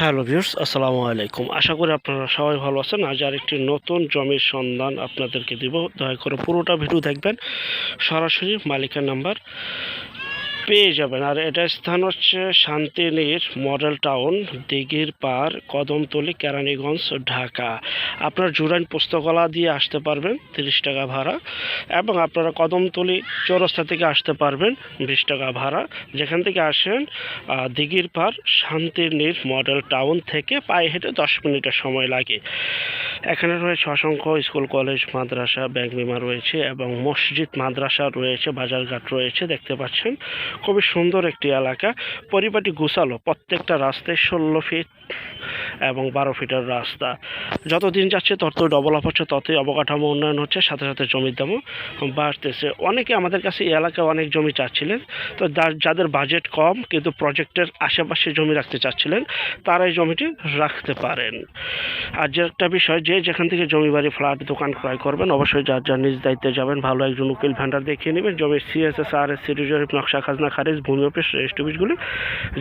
Hello viewers আসসালামু আলাইকুম। আশা করি আপনারা সবাই ভালো আছেন। আজ আর একটি নতুন জমির সন্ধান আপনাদেরকে দিব। দয়া করে পুরোটা ভিডিও দেখবেন। সরাসরি মালিকের নাম্বার পেয়ে যাবেন। আর এটা স্থান হচ্ছে শান্তিনীর মডেল টাউন, দিঘির পার, কদমতলি, কেরানীগঞ্জ, ঢাকা। আপনার জুরাইন পুস্তকলা দিয়ে আসতে পারবেন, তিরিশ টাকা ভাড়া। এবং আপনারা কদমতলি চৌরাস্তা থেকে আসতে পারবেন, বিশ টাকা ভাড়া। যেখান থেকে আসেন দিঘির পার শান্তিনীর মডেল টাউন থেকে পায়ে হেঁটে দশ মিনিটের সময় লাগে। এখানে রয়েছে অসংখ্য স্কুল, কলেজ, মাদ্রাসা, ব্যাংক বিমা রয়েছে এবং মসজিদ, মাদ্রাসা রয়েছে, বাজারঘাট রয়েছে, দেখতে পাচ্ছেন। খুবই সুন্দর একটি এলাকা। পরিপাটি গুছালো, প্রত্যেকটা রাস্তায় ষোলো ফিট এবং বারো ফিটের রাস্তা। যত দিন যাচ্ছে তত ডেভেলপ হচ্ছে, ততই অবকাঠামো উন্নয়ন হচ্ছে, সাথে সাথে জমির দামও বাড়তেছে। অনেকে আমাদের কাছে এই এলাকায় অনেক জমি চাচ্ছিলেন, তো যাদের বাজেট কম কিন্তু প্রজেক্টের আশেপাশে জমি রাখতে চাচ্ছিলেন তারা এই জমিটি রাখতে পারেন। আর যে একটা বিষয় যে যেখান থেকে জমি বাড়ি, ফ্ল্যাট, দোকান ক্রয় করবেন, অবশ্যই যার যার নিজ দায়িত্বে যাবেন, ভালো একজন উকিল ভ্যান্ডার দেখিয়ে নেবেন। জমির সিএসএস আর এস সিটি জরিপ, নকশা, খাজনা, খারিজ, ভূমি অফিস রেজিস্ট অফিসগুলি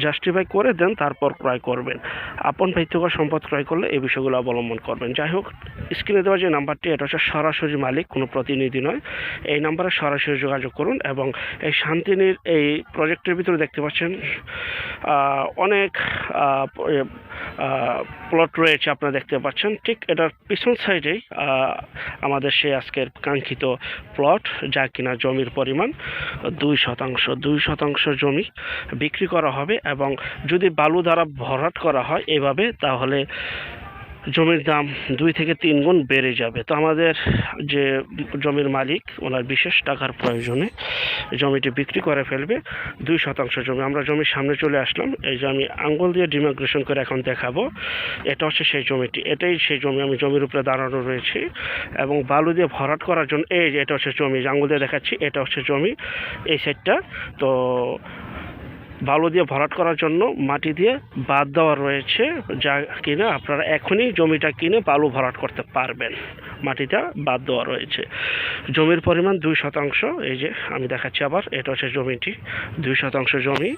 জাস্টিফাই করে দেন, তারপর ক্রয় করবেন। আপন ব্যক্তিগত সম্পদ ক্রয় করলে এই বিষয়গুলো অবলম্বন করবেন। যাই হোক স্ক্রিনে দেওয়া যে নাম্বারটি, এটা হচ্ছে সরাসরি মালিক, কোনো প্রতিনিধি নয়। এই নাম্বারে সরাসরি যোগাযোগ করুন এবং এই শান্তিনীর এই প্রজেক্টের ভিতরে দেখতে পাচ্ছেন অনেক প্লট রয়েছে আপনারা দেখতে পাচ্ছেন। ঠিক এটার পিছন সাইডেই আমাদের সেই আজকের কাঙ্ক্ষিত প্লট যা কিনা জমির পরিমাণ দুই শতাংশ। দুই শতাংশ জমি বিক্রি করা হবে এবং যদি বালু দ্বারা ভরাট করা হয় এভাবে, তাহলে জমির দাম দুই থেকে তিন গুণ বেড়ে যাবে। তো আমাদের যে জমির মালিক, ওনার বিশেষ টাকার প্রয়োজনে জমিটি বিক্রি করে ফেলবে দুই শতাংশ জমি। আমরা জমির সামনে চলে আসলাম। এই যে আমি আঙ্গুল দিয়ে ডিমাগ্রেশন করে এখন দেখাবো। এটা হচ্ছে সেই জমিটি। এটাই সেই জমি আমি জমির উপরে দাঁড়ানো রয়েছি এবং বালু দিয়ে ভরাট করার জন্য এই যে এটা হচ্ছে জমি। আঙ্গুল দিয়ে দেখাচ্ছি, এটা হচ্ছে জমি এই সাইডটা তো বালু দিয়ে ভরাট করার জন্য মাটি দিয়ে বাদ দেওয়া রয়েছে, যা কিনা আপনারা এখনই জমিটা কিনে বালু ভরাট করতে পারবেন। মাটিটা বাদ দেওয়া রয়েছে। জমির পরিমাণ দুই শতাংশ, এই যে আমি দেখাচ্ছি আবার, এটা হচ্ছে জমিটি। দুই শতাংশ জমি,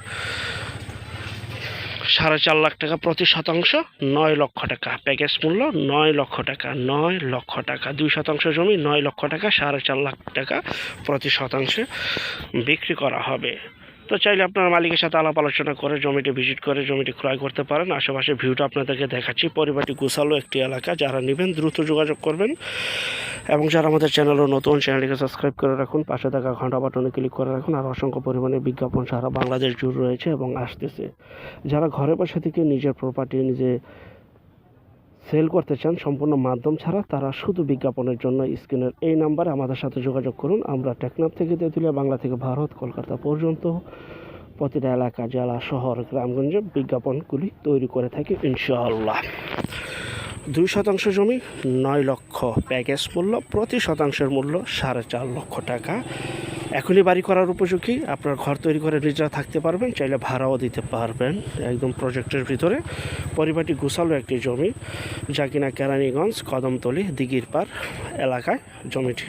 সাড়ে চার লাখ টাকা প্রতি শতাংশ, নয় লক্ষ টাকা। প্যাকেজ মূল্য নয় লক্ষ টাকা, নয় লক্ষ টাকা। দুই শতাংশ জমি, নয় লক্ষ টাকা, সাড়ে চার লাখ টাকা প্রতি শতাংশে বিক্রি করা হবে। তো চাইলে আপনার মালিকের সাথে আলাপ আলোচনা করে, জমিটি ভিজিট করে, জমিটি ক্রয় করতে পারেন। আশেপাশে ভিউটা আপনাদেরকে দেখাচ্ছি। পরিবারটি গুছালো একটি এলাকা। যারা নেবেন, দ্রুত যোগাযোগ করবেন। এবং যারা আমাদের চ্যানেলও নতুন, চ্যানেলটিকে সাবস্ক্রাইব করে রাখুন। পাশে থাকা ঘণ্টা বাটনে ক্লিক করে রাখুন। আর অসংখ্য পরিমাণে বিজ্ঞাপন সারা বাংলাদেশ জুড়ে রয়েছে এবং আসতেছে। যারা ঘরে বসে থেকে নিজের প্রপার্টি নিজে সেল করতে চান সম্পূর্ণ মাধ্যম ছাড়া, তারা শুধু বিজ্ঞাপনের জন্য স্ক্রিনের এই নাম্বারে আমাদের সাথে যোগাযোগ করুন। আমরা টেকনাফ থেকে তেঁতুলিয়া, বাংলা থেকে ভারত, কলকাতা পর্যন্ত প্রতিটা এলাকা, জেলা, শহর, গ্রামগঞ্জে বিজ্ঞাপনগুলি তৈরি করে থাকি, ইনশাআল্লাহ। দুই শতাংশ জমি, নয় লক্ষ প্যাকেজ মূল্য, প্রতি শতাংশের মূল্য সাড়ে চার লক্ষ টাকা। এখনই বাড়ি করার উপযোগী। আপনার ঘর তৈরি করে নিজেরা থাকতে পারবেন, চাইলে ভাড়াও দিতে পারবেন একদম প্রজেক্টের ভিতরে। পরিবারটি গুছালো একটি জমি যা কিনা কেরানীগঞ্জ, কদমতলি দিঘির পার এলাকায় জমিটি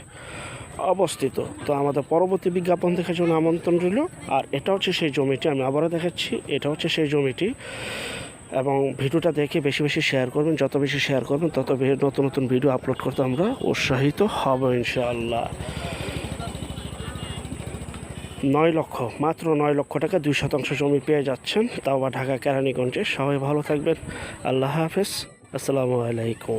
অবস্থিত। তো আমাদের পরবর্তী বিজ্ঞাপন দেখার জন্য আমন্ত্রণ রইল। আর এটা হচ্ছে সেই জমিটি, আমি আবারও দেখাচ্ছি, এটা হচ্ছে সেই জমিটি। এবং ভিডিওটা দেখে বেশি বেশি শেয়ার করবেন, যত বেশি শেয়ার করবেন, তত নতুন নতুন ভিডিও আপলোড করতে আমরা উৎসাহিত হব ইনশাআল্লাহ। নয় লক্ষ, মাত্র নয় লক্ষ টাকা দুই শতাংশ জমি পেয়ে যাচ্ছেন। তাও বা ঢাকা কেরানীগঞ্জে সবাই ভালো থাকবেন। আল্লাহ হাফেজ। আসসালামু আলাইকুম।